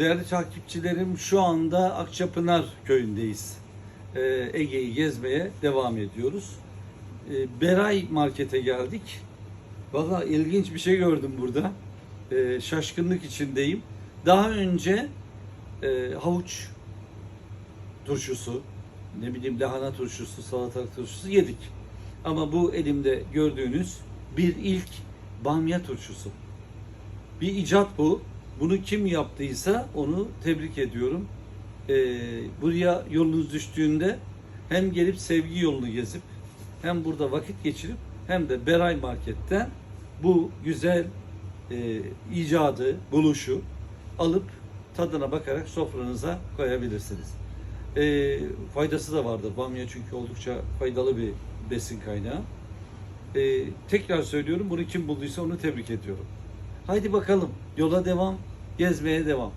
Değerli takipçilerim şu anda Akçapınar köyündeyiz. Ee, Ege'yi gezmeye devam ediyoruz. Ee, Beray Market'e geldik. Valla ilginç bir şey gördüm burada. Ee, şaşkınlık içindeyim. Daha önce e, havuç turşusu, ne bileyim lahana turşusu, salatalık turşusu yedik. Ama bu elimde gördüğünüz bir ilk bamya turşusu. Bir icat bu. Bunu kim yaptıysa onu tebrik ediyorum. Ee, buraya yolunuz düştüğünde hem gelip sevgi yolunu gezip hem burada vakit geçirip hem de Beray Market'ten bu güzel e, icadı, buluşu alıp tadına bakarak sofranıza koyabilirsiniz. E, faydası da vardır. Bamya çünkü oldukça faydalı bir besin kaynağı. E, tekrar söylüyorum bunu kim bulduysa onu tebrik ediyorum. Haydi bakalım yola devam, gezmeye devam.